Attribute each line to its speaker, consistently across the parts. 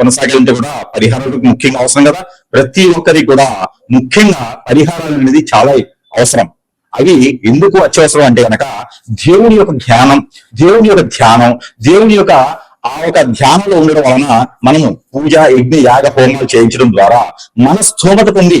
Speaker 1: కొనసాగాలంటే కూడా పరిహారాలు ముఖ్యంగా అవసరం కదా? ప్రతి ఒక్కరికి కూడా ముఖ్యంగా పరిహారాలు అనేది చాలా అవసరం. అవి ఎందుకు అత్యవసరం అంటే కనుక దేవుని యొక్క ధ్యానం దేవుని యొక్క ధ్యానం దేవుని యొక్క ఆ యొక్క ధ్యానంలో ఉండడం వలన మనము పూజ యజ్ఞ యాగ హోమాలు చేయించడం ద్వారా మన స్థోమత పొంది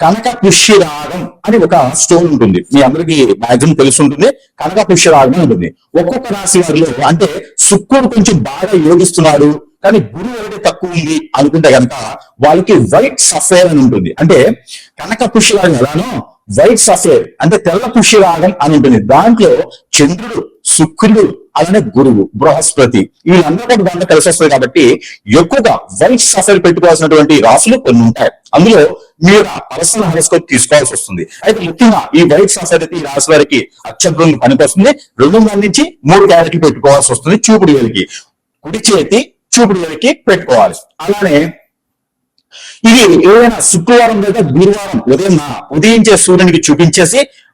Speaker 1: కనక పుష్యరాగం అని ఒక స్టోన్ ఉంటుంది. మీ అందరికీ మ్యాక్సిమం తెలిసి ఉంటుంది కనక పుష్యరాగం ఉంటుంది. ఒక్కొక్క రాశి వారిలో అంటే శుక్రుడు కొంచెం బాగా యోగిస్తున్నాడు కానీ గురువు ఒకటి తక్కువ ఉంది అనుకుంటే కనుక వాళ్ళకి వైట్ సఫేర్ అని ఉంటుంది. అంటే కనక పుష్యరాగం ఎలానో వైట్ సఫేర్ అంటే తెల్ల పుష్యరాగం అని ఉంటుంది. దాంట్లో చంద్రుడు శుక్రుడు అలానే గురువు బృహస్పతి. వీళ్ళందరూ దాంట్లో కలిసి వస్తుంది కాబట్టి ఎక్కువగా వైట్ సఫైర్ పెట్టుకోవాల్సినటువంటి రాశులు కొన్ని ఉంటాయి. అందులో మీరు పర్సనల్ హెరోస్కోప్ తీసుకోవాల్సి వస్తుంది. అయితే ముఖ్యంగా ఈ వైట్ సఫర్ అయితే ఈ రాశి వారికి అత్యద్భుతంగా పనికొస్తుంది. రెండు వందల నుంచి మూడు క్యారెట్లు పెట్టుకోవాల్సి వస్తుంది చూపుడు వేలికి. కుడి చేతి చూపుడు వేలికి పెట్టుకోవాలి. అలానే ఇది ఏదైనా శుక్రవారం లేదా గురువారం ఉదయం ఉదయించే సూర్యునికి చూపించేసి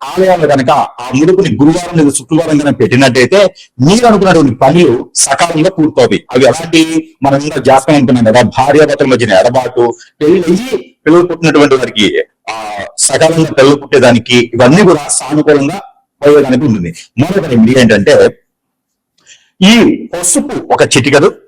Speaker 1: ఆలయాలు కనుక ఆ ముడుపుని గురువారం లేదా శుక్రవారం కనుక పెట్టినట్టయితే మీరు అనుకున్నటువంటి పనులు సకాలంలో పూర్తవుతాయి. అవి ఎలాంటి మనం ఇంకా జాతకం ఉంటున్నాం కదా భార్యాభర్తల మధ్యన ఎడబాటు పెళ్ళి అయ్యి పిల్లలు పుట్టినటువంటి వారికి ఆ సకాలంలో పిల్లలు పుట్టేదానికి ఇవన్నీ కూడా సానుకూలంగా పోయేదానికి ఉంటుంది. మరొక ఏంటంటే ఈ పసుపు ఒక చిటికలు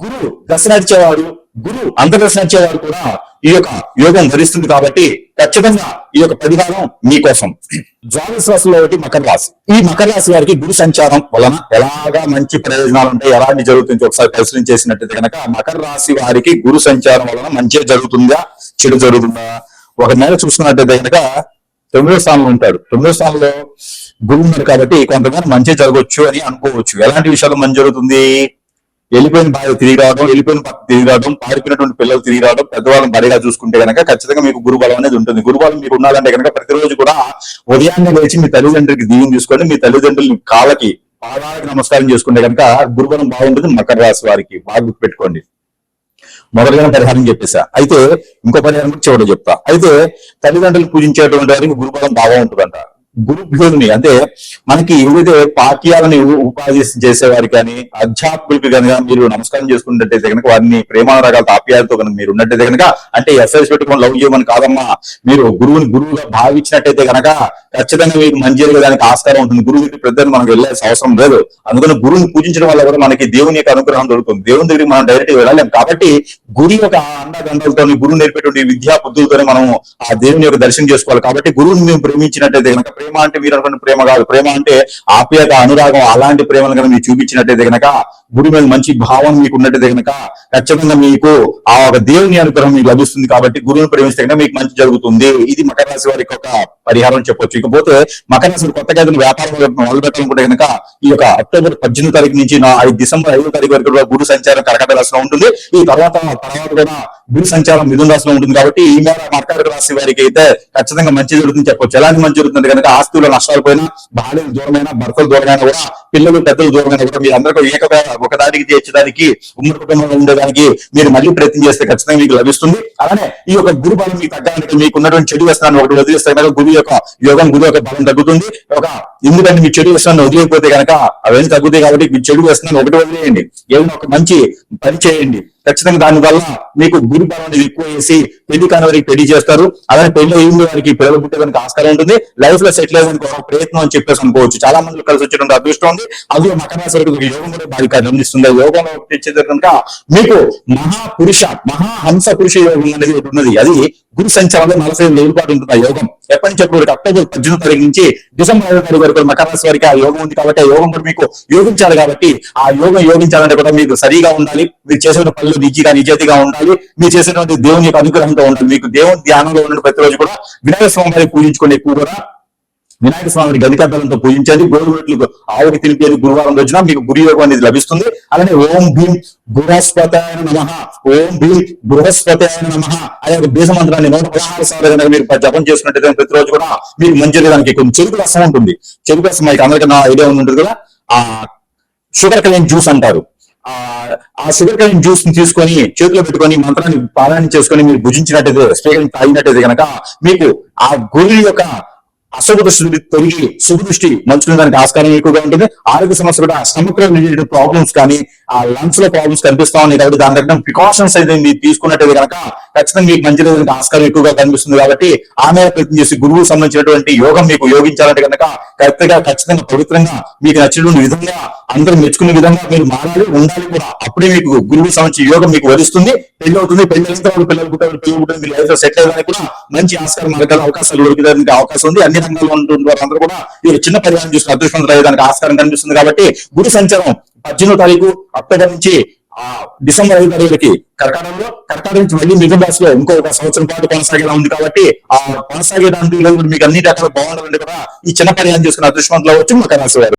Speaker 1: గురు దశ నడిచేవాడు గురు అంతర్దశ నడిచేవాడు కూడా ఈ యొక్క యోగం ధరిస్తుంది కాబట్టి ఖచ్చితంగా ఈ యొక్క పరిహారం మీకోసం ద్వాదశ రాశిలో ఒకటి మకర రాశి. ఈ మకర రాశి వారికి గురు సంచారం వలన ఎలాగా మంచి ప్రయోజనాలు ఉంటాయి ఎలాంటి జరుగుతుంది ఒకసారి పరిశీలించేసినట్టయితే కనుక మకర రాశి వారికి గురు సంచారం వలన మంచి జరుగుతుందా చెడు జరుగుతుందా? ఒక నెల చూసుకున్నట్టయితే కనుక తొమ్మిదో స్థానంలో ఉంటాడు. తొమ్మిదో స్థానంలో గురువు ఉన్నారు కాబట్టి కొంతమంది మంచి జరగవచ్చు అని అనుకోవచ్చు. ఎలాంటి విషయాలు మంచి జరుగుతుంది? వెళ్ళిపోయిన భార్య తిరిగి రావడం వెళ్ళిపోయిన పక్క తిరిగి రావడం పారిపోయినటువంటి పిల్లలు తిరిగి రావడం పెద్దవాళ్ళని బడిగా చూసుకుంటే కనుక ఖచ్చితంగా మీకు గురుబలం అనేది ఉంటుంది. గురుబలం మీకు ఉండాలంటే కనుక ప్రతిరోజు కూడా ఉదయాన్నే లేచి మీ తల్లిదండ్రులకి దీవెన తీసుకొని మీ తల్లిదండ్రుల కాళ్ళకి పాదాలకు నమస్కారం చేసుకుంటే కనుక గురుబలం బాగుంటుంది మకర రాశి వారికి. బాగా గుర్తుపెట్టుకోండి. మొదలుగా పరిహారం చెప్పేసా. అయితే ఇంకో పరిహారం కూడా చెప్తా. అయితే తల్లిదండ్రులు పూజించేటువంటి వారికి గురుబలం బాగా ఉంటుందంట. గురుభ్యుల్ని అంటే మనకి ఏదైతే పాఠ్యాలని ఉపాధి చేసేవారు కానీ అధ్యాపకులకు కనుక మీరు నమస్కారం చేసుకున్నట్టయితే కనుక వారిని ప్రేమానురాగాల తాప్యాలతో కనుక మీరు ఉన్నట్టయితే కనుక అంటే ఎస్ఎస్ పెట్టుకొని లవ్ చేయమని కాదమ్మా. మీరు గురువుని గురువుగా భావించినట్టయితే కనుక ఖచ్చితంగా మీకు మంచి దానికి ఆస్కారం ఉంటుంది. గురువు దగ్గర పెద్దలు మనకు వెళ్ళాల్సిన అవసరం లేదు. అందుకని గురువుని పూజించడం వల్ల కూడా మనకి దేవుని యొక్క అనుగ్రహం దొరుకుతుంది. దేవుని దగ్గరికి మనం డైరెక్ట్ వెళ్ళలేం. కాబట్టి గురి యొక్క అండదండలతో గురువు నేర్పేటువంటి విద్యా బుద్ధులతోనే మనం ఆ దేవుని యొక్క దర్శనం చేసుకోవాలి. కాబట్టి గురువుని మేము ప్రేమించినట్టయితే కనుక ప్రేమ అంటే మీరు అనుకున్న ప్రేమ కాదు. ప్రేమ అంటే ఆప్యాయత అనురాగం అలాంటి ప్రేమను కనుక మీరు చూపించినట్టయితే కనుక గుడి మీద మంచి భావం మీకు ఉన్నట్టయితే కనుక ఖచ్చితంగా మీకు ఆ ఒక దేవుని అనుగ్రహం మీకు లభిస్తుంది కాబట్టి గురువుని ప్రేమిస్తే కనుక మీకు మంచి జరుగుతుంది. ఇది మకర రాశి వారికి ఒక పరిహారం చెప్పొచ్చు. ఇకపోతే మకర రాశి కొత్తగా ఏదైనా వ్యాపారం మొదలు పెట్టాలనుకుంటే కనుక ఈ యొక్క అక్టోబర్ పద్దెనిమిది తారీఖు నుంచి ఐదు డిసెంబర్ ఐదో తారీఖు వరకు కూడా గురు సంచారం కర్కట రాశిలో ఉంటుంది. ఈ తర్వాత తర్వాత కూడా గురు సంచారం మిథున రాశిలో ఉంటుంది కాబట్టి ఈ మేర మకర రాశి వారికి అయితే ఖచ్చితంగా మంచి జరుగుతుంది చెప్పొచ్చు. ఎలాంటి మంచి జరుగుతుంది కనుక ఆస్తుల నష్టాలు పోయినా భార్యలు దూరమైన భర్తలు దూరమైనా కూడా పిల్లలు పెద్దలు దూరమైనా కూడా మీరు అందరికీ ఏకగా ఒకదానికి తీర్చడానికి చేర్చడానికి ఉమ్మడి కుటుంబంలో ఉండేదానికి మీరు మళ్ళీ ప్రయత్నం చేస్తే ఖచ్చితంగా మీకు లభిస్తుంది. అలానే ఈ యొక్క గురు బలం మీకు తగ్గడానికి మీకు ఉన్నటువంటి చెడు వ్యసనాన్ని ఒకటి వదిలేస్తే కనుక గురు యొక్క యోగం గురు యొక్క బలం తగ్గుతుంది. ఒక ఎందుకంటే మీ చెడు వ్యసనాన్ని వదిలేకపోతే కనుక అవన్నీ తగ్గుతాయి కాబట్టి మీ చెడు వ్యసనాన్ని ఒకటి వదిలేయండి. ఏదైనా ఒక మంచి పని చేయండి. ఖచ్చితంగా దాని వల్ల మీకు గురుబలం అనేది ఎక్కువ వేసి పెళ్ళి కాని వారికి పెళ్ళి చేస్తారు. అలానే పెళ్ళి అయ్యింది వారికి పిల్లలు పుట్టేదానికి ఆస్కారం ఉంటుంది. లైఫ్లో సెటిల్ అయ్యేదానికి ఒక ప్రయత్నం అని చెప్పేసి అనుకోవచ్చు. చాలా మంది కలిసి వచ్చేటువంటి అదృష్టం ఉంది. అది మకర రాశి యోగం కూడా బాగా అందిస్తుంది యోగం యోగంలో తెచ్చేది కనుక మీకు మహాపురుష మహాహంస పురుష యోగం అనేది ఒకటి ఉన్నది. అది గురు సంచారంలో నలభై ఐదు రోజుల ఉంటుంది ఆ యోగం. ఎప్పటి నుంచి అప్పుడు అక్టోబర్ పద్దెనిమిది తారీఖు నుంచి డిసెంబర్ ఐదో తారీఖు వరకు మకర రాశి వారికి ఆ యోగం ఉంది కాబట్టి ఆ యోగం కూడా మీకు యోగించాలి కాబట్టి ఆ యోగం యోగించాలంటే కూడా మీకు సరిగా ఉండాలి. మీరు చేసిన పనులు నిజీగా నిజాతిగా ఉండాలి. మీరు చేసినటువంటి దేవుని యొక్క అనుగ్రహంతో ఉండాలి. మీకు దేవుని ధ్యానంలో ఉన్న ప్రతిరోజు కూడా వినాయక స్వామి వారిని ఎక్కువ కూడా వినాయక స్వామిని గదికద్దలంతో పూజించండి. గోరుమెట్లు ఆవుకి తినిపేది గురువారం రోజున మీకు గురి యోగం అనేది లభిస్తుంది. అలానే ఓం భీం బృహస్పతాయ నమ. ఓం భీం బృహస్పతాయ నమ. అనే ఒక బీజ మంత్రాన్ని నూట పదహారు సార్లు కనుక మీరు జపం చేసుకున్నట్టయితే ప్రతిరోజు కూడా మీకు మంచి దానికి కొన్ని చెరుకు రసం ఉంటుంది. చెరుకు రసం మీకు అందరికీ నా ఐడియా ఉంటుంది కదా? ఆ షుగర్ కలెన్ జ్యూస్ అంటారు. ఆ షుగర్ కలెన్ జ్యూస్ని తీసుకొని చేతిలో పెట్టుకొని మంత్రాన్ని పారాయణ చేసుకొని మీరు భుజించినట్టయితే స్పీకర్ తాగినట్టయితే కనుక మీకు ఆ గురి యొక్క అశుభ దృష్టి తొలగి శుభదృష్టి దృష్టి దానికి ఆస్కారం ఎక్కువగా ఉంటుంది. ఆరోగ్య సమస్య కూడా స్టమక్ రిలేటెడ్ ప్రాబ్లమ్స్ కానీ ఆ లంగ్స్లో ప్రాబ్లమ్స్ కనిపిస్తా ఉన్నాయి కాబట్టి దాని తగ్గ ప్రికాషన్స్ అయితే మీరు కనుక ఖచ్చితంగా మీకు మంచి రోజులకి ఆస్కారం ఎక్కువగా కనిపిస్తుంది కాబట్టి ఆమె ప్రయత్నం చేసి గురువు సంబంధించినటువంటి యోగం మీకు యోగించాలంటే కనుక కరెక్ట్గా ఖచ్చితంగా పవిత్రంగా మీకు నచ్చినటువంటి విధంగా అందరూ మెచ్చుకునే విధంగా మీరు మారాలి ఉండాలి కూడా. అప్పుడే మీకు గురువు సంబంధించి యోగం మీకు వరిస్తుంది పెళ్ళి అవుతుంది పెళ్ళి అయిన తర్వాత పిల్లలు పుట్టారు పిల్లలు పుట్టిన మీరు లైఫ్ సెటిల్ అయ్యడానికి కూడా మంచి ఆస్కారం మార్గాలు అవకాశాలు దొరికేదానికి అవకాశం ఉంది. అన్ని రంగాల్లో ఉంటుంది వారందరూ కూడా ఈ చిన్న పరిహారం చూసిన అదృష్టం అయ్యేదానికి ఆస్కారం కనిపిస్తుంది కాబట్టి గురు సంచారం పద్దెనిమిదో తారీఖు అక్టోబర్ నుంచి ఆ డిసెంబర్ ఐదు తారీఖుకి కర్కాటకంలో కర్కాటక నుంచి మళ్ళీ మిథున లో ఇంకో ఒక సంవత్సరం పాటు కొనసాగేలా ఉంది కాబట్టి ఆ కొనసాగే దాంట్లో మీకు అన్ని రకాల బాగుండాలంటే కూడా ఈ చిన్న పని చేసుకున్న అదృష్టవంతులు అవ్వచ్చు మకర రాశి